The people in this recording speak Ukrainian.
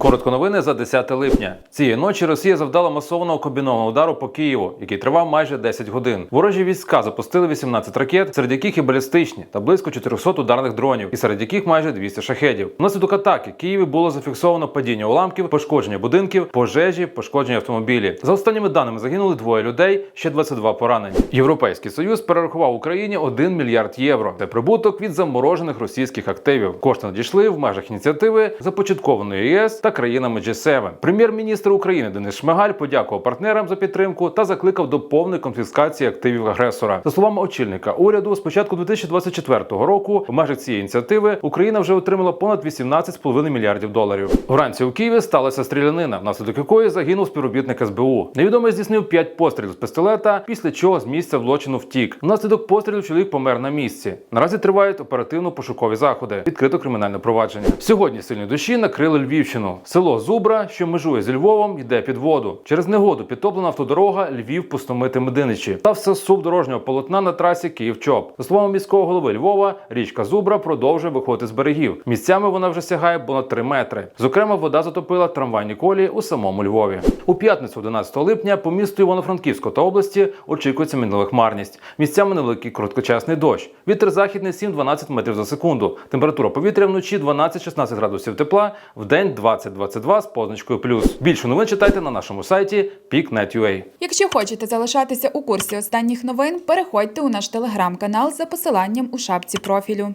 Коротко новини за 10 липня. Цієї ночі Росія завдала масованого комбінованого удару по Києву, який тривав майже 10 годин. Ворожі війська запустили 18 ракет, серед яких і балістичні та близько 400 ударних дронів, і серед яких майже 200 шахедів. Внаслідок атаки Києві було зафіксовано падіння уламків, пошкодження будинків, пожежі, пошкодження автомобілів. За останніми даними загинули двоє людей, ще 22 поранені. Європейський союз перерахував Україні 1 мільярд євро. Це прибуток від заморожених російських активів. Кошти надійшли в межах ініціативи, започаткованої ЄС та країнами G7. Прем'єр-міністр України Денис Шмигаль подякував партнерам за підтримку та закликав до повної конфіскації активів агресора. За словами очільника уряду, з початку 2024 року в межах цієї ініціативи Україна вже отримала понад 18,5 мільярдів доларів. Вранці у Києві сталася стрілянина, внаслідок якої загинув співробітник СБУ. Невідомий здійснив 5 пострілів з пістолета, після чого з місця злочину втік. Внаслідок пострілів чоловік помер на місці. Наразі тривають оперативно-пошукові заходи. Відкрито кримінальне провадження. Сьогодні сильні дощі накрили Львівщину. Село Зубра, що межує з Львовом, йде під воду. Через негоду підтоплена автодорога Львів пустомити Мединичі. Та все сув дорожнього полотна на трасі Київ-Чоп. За словами міського голови Львова, річка Зубра продовжує виходити з берегів. Місцями вона вже сягає понад 3 метри. Зокрема, вода затопила трамвайні колії у самому Львові. У п'ятницю, 11 липня, по місту Івано-Франківську та області очікується мінлива хмарність. Місцями невеликий короткочасний дощ. Вітер західний 7-12 метрів за секунду. Температура повітря вночі 12-16 градусів тепла, в день 20-22 з позначкою плюс. Більше новин читайте на нашому сайті peak.net.ua. Якщо хочете залишатися у курсі останніх новин, переходьте у наш телеграм-канал за посиланням у шапці профілю.